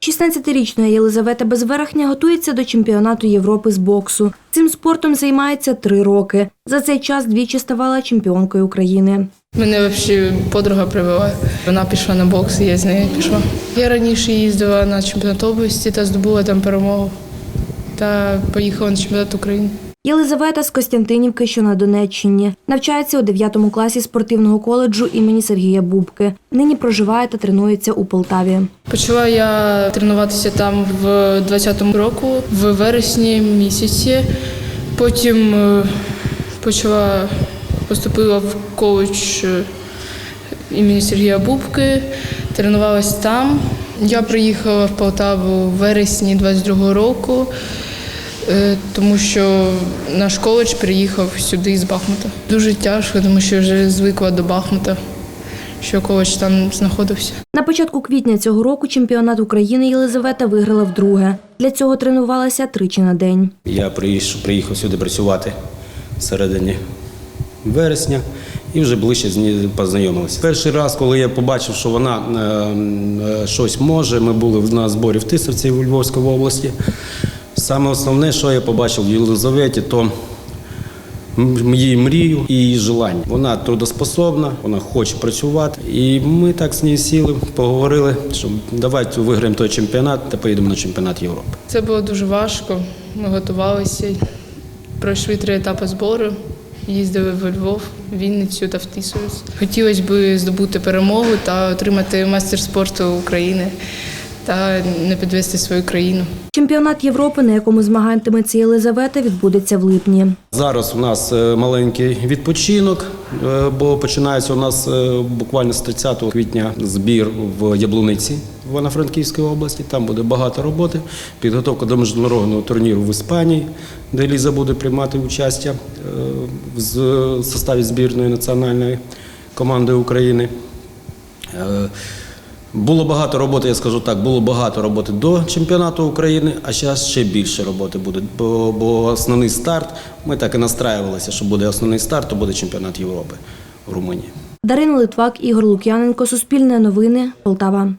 16-річна Єлизавета Безверхня готується до чемпіонату Європи з боксу. Цим спортом займається три роки. За цей час двічі ставала чемпіонкою України. Мене взагалі подруга привела. Вона пішла на бокс, і я з нею пішла. Я раніше їздила на чемпіонат області та здобула там перемогу. Та поїхала на чемпіонат України. Єлизавета з Костянтинівки, що на Донеччині, навчається у 9 класі спортивного коледжу імені Сергія Бубки. Нині проживає та тренується у Полтаві. Почала я тренуватися там в 20-му року, в вересні місяці. Потім е, почала поступила в коледж е, імені Сергія Бубки, тренувалась там. Я приїхала в Полтаву в вересні 22-го року, тому що наш коледж приїхав сюди з Бахмута. Дуже тяжко, тому що вже звикла до Бахмута, що коледж там знаходився. На початку квітня цього року чемпіонат України Єлизавета виграла вдруге. Для цього тренувалася тричі на день. Я приїхав, приїхав сюди працювати всередині вересня і вже ближче з нею познайомилися. Перший раз, коли я побачив, що вона е, е, щось може, ми були на зборі в Тисовці у Львовській області. Саме основне, що я побачив в Єлизаветі, то її мрію і її желання. Вона трудоспособна, вона хоче працювати. І ми так з нею сіли, поговорили, що давайте виграємо той чемпіонат та поїдемо на чемпіонат Європи. Це було дуже важко. Ми готувалися, пройшли три етапи збору, їздили в Львов, Вінницю та в Тисовець. Хотілося б здобути перемогу та отримати майстер спорту України та не підвести свою країну. Чемпіонат Європи, на якому змагатиметься Єлизавета, відбудеться в липні. Зараз у нас е, маленький відпочинок, е, бо починається у нас е, буквально з 30 квітня збір в Яблуниці в Івано-Франківській області. Там буде багато роботи. Підготовка до міжнародного турніру в Іспанії, де Ліза буде приймати участь в составі збірної національної команди України. Було багато роботи, я скажу так, було багато роботи до чемпіонату України, а зараз ще більше роботи буде. Бо, бо основний старт, ми так і настраювалися, що буде основний старт, то буде чемпіонат Європи в Румунії. Дарина Литвак, Ігор Лук'яненко, Суспільне новини, Полтава.